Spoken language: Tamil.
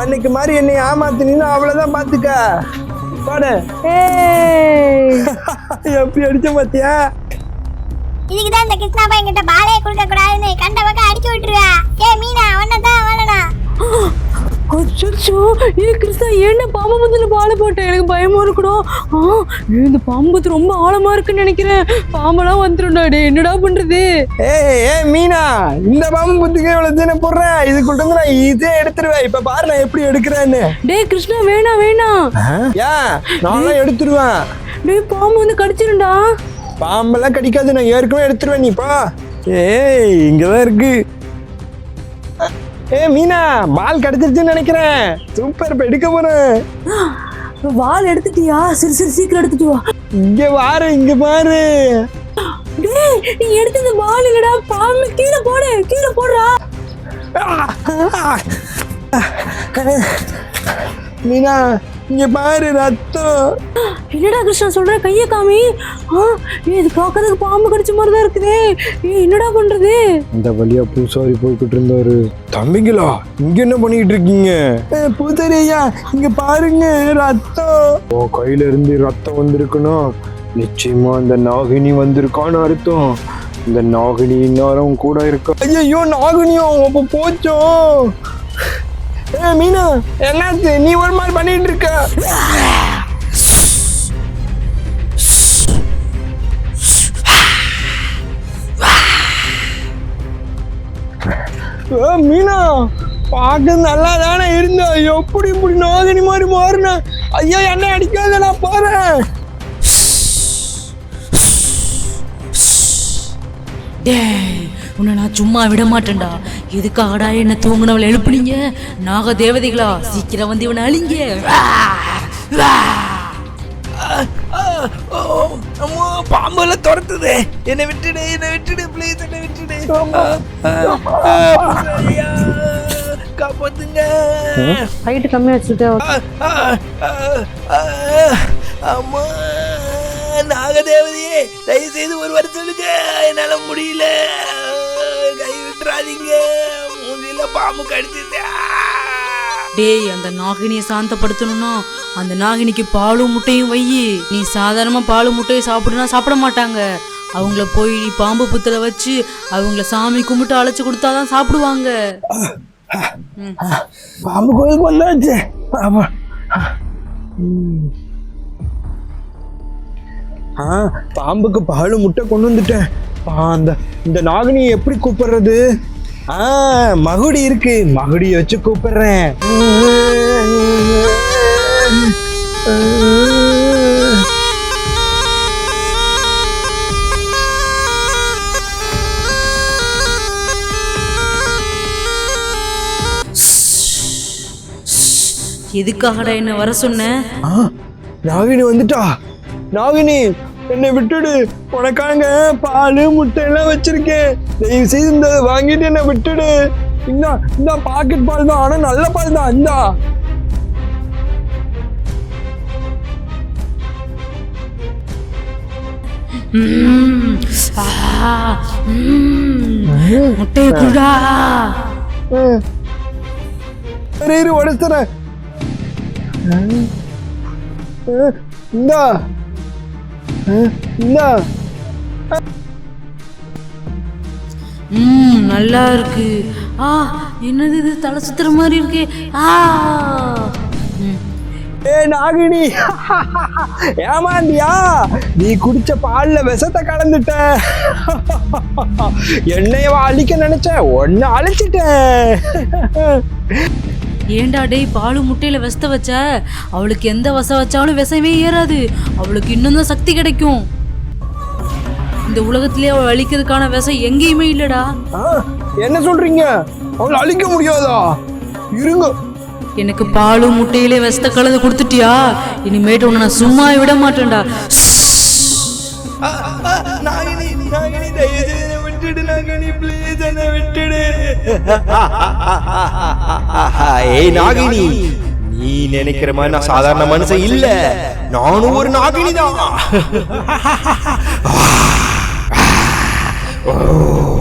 அன்னைக்கு மாதிரி என்னை ஏமாத்தினீங்கன்னா அவ்வளவுதான் பாத்துக்க. பாடு. ஏய். எப்படி அடிச்ச பாத்தியா? இதுக்கு தான் இந்த கிருஷ்ணா பையன் கிட்ட பாலே கொடுக்க கூடாதுன்னு கண்ட பக்கம் அடிச்சு விட்டுருவா. ஏ மீனா ஒன்னதான் வரனா அச்சோ ஏ கிருஷ்ணா என்ன பாம்பு பத்துல பாலை போட்டேன். எனக்கு பயமா இருக்கணும் இந்த பாம்பு பத்து ரொம்ப ஆழமா இருக்குன்னு நினைக்கிறேன். பாம்பெல்லாம் வந்துரும்டா டேய் என்னடா பண்றது? ஏய் ஏ மீனா இந்த பாம்பு புத்துக்கு இவ்வளவு தானே போடுறேன். இதுக்குள்ள இருந்து நான் ஈஸியா எடுத்துருவேன். இப்ப பாரு நான் எப்படி எடுக்கிறேன்னு. டேய் கிருஷ்ணா வேணாம் வேணாம் ஏன் நானும் எடுத்துருவேன். டேய் பாம்பு வந்து கடிச்சிரும்டா. பாம்பெல்லாம் கடிக்காது நான் ஏற்கனவே எடுத்துருவேன் நீ பா. ஏய் இங்கதான் இருக்கு. ஏ மீனா பால் கிடைச்சிருச்சுன்னு நினைக்கிறேன். சூப்பர் இப்ப எடுக்க போறேன். வால் எடுத்துட்டியா? சரி சரி சீக்கிரம் எடுத்துட்டு வா. இங்க பாரு இங்க பாரு. டேய் நீ எடுத்தது பால் இல்லடா. பாம்பு கீழே போடு கீழே போடுறா. மீனா இங்க பாரு ரத்தம். என்னடா கிருஷ்ணா சொல்ற? கைய காமி. இது பார்க்கறதுக்கு பாம்பு கடிச்ச மாதிரி தான் இருக்குதே என்னடா பண்றது? இந்த வழியா பூசாரி போய்கிட்டு இருந்தாரு. தம்பிங்களா இங்க என்ன பண்ணிட்டு இருக்கீங்க? பூசாரி ஐயா இங்க பாருங்க ரத்தம். உன் கையில இருந்து ரத்தம் வந்திருக்குன்னா நிச்சயமா இந்த நாகினி வந்திருக்கான்னு அர்த்தம். இந்த நாகினி இன்னாரும் கூட இருக்கா? ஐயோ நாகினியும் அப்ப போச்சோ? ஏ மீனா என்னாச்சு? நீ ஒரு மாதிரி பண்ணிட்டு இருக்க. ஏ, மீனா பார்க்க நல்லா தானே இருந்த எப்படி இப்படி நாகினி மாதிரி மாறின? ஐயா என்ன அடிக்காத நான் போறேன். டேய் உன்னை நான் சும்மா விட மாட்டேன்டா. எதுக்காகடா என்ன தூங்குனவளை எழுப்புனீங்க? நாக தேவதைகளா சீக்கிரம் வந்து இவனை அழிங்க. அம்மா பாம்பெல்லாம் துரத்துது. என்னை விட்டுடு என்னை விட்டுடு ப்ளீஸ் என்னை விட்டுடு. காப்பாத்துங்க. ஹைட் கம்மியா வச்சுட்டு அம்மா நாகதேவதையே தயவு செய்து ஒரு வாரம் சொல்லுங்க. என்னால முடியல. விட்டுறாதீங்க மூஞ்சில பாம்பு கடிச்சிட்டு டேய் அந்த நாகினியை சாந்தப்படுத்தணும்னா அந்த நாகினிக்கு பாலும் முட்டையும் வையி நீ சாதாரணமா பாலும் முட்டையும் சாப்பிடுனா சாப்பிட மாட்டாங்க. அவங்கள போய் நீ பாம்பு புத்துல வச்சு அவங்கள சாமி கும்பிட்டு அழைச்சு கொடுத்தாதான் சாப்பிடுவாங்க. பாம்பு கோயிலுக்கு வந்தாச்சு. பாம்புக்கு பால் முட்டை கொண்டு வந்துட்டேன். அந்த இந்த நாகினி எப்படி கூப்பிடுறது? ஆ மகுடி இருக்கு. மகுடியை வச்சு கூப்பிடுறேன். எதுக்காகடா என்ன வர சொன்ன? நாகினி வந்துட்டா. நாகினி என்னை விட்டுடு. உனக்காங்க பால் முட்டை எல்லாம் வச்சிருக்கேன். தயவு செய்து இந்த வாங்கிட்டு என்னை விட்டுடு. இந்த இந்த பாக்கெட் பால் தான். ஆனா நல்ல பால் தான். இந்தா. முட்டையை குடா. இரு உடச்சுறேன் இந்தா. இந்தா ம் நல்லா இருக்கு. ஆ என்னது இது? தலை சுத்துற மாதிரி இருக்கு. ஆ. ஏ நாகினி. ஏமாண்டியா நீ குடிச்ச பால்ல விஷத்தை கலந்துட்ட. என்னைய அழிக்க நினைச்ச? ஒன்னு அழிச்சிட்டேன். ஏன்டா டேய் பாலு முட்டையில விஷத்தை வச்ச? அவளுக்கு எந்த வசம் வச்சாலும் விஷமே ஏறாது. அவளுக்கு இன்னும் தான் சக்தி கிடைக்கும். இந்த உலகத்திலே அவள் அழிக்கிறதுக்கான விஷம் எங்கேயுமே இல்லடா. என்ன சொல்றீங்க? அவளை அழிக்க முடியாதா? இருங்க. எனக்கு பாலு முட்டையிலே விஷத்தை கலந்து கொடுத்துட்டியா? இனிமேட்டு உன்னை நான் சும்மா விட மாட்டேன்டா. நாகினி விட்டுடு நாகினி ப்ளீஸ் என்னை விட்டுடு. ஏய் நாகினி நீ நினைக்கிற மாதிரி நான் சாதாரண மனுஷன் இல்ல. நானும் ஒரு நாகினி தான்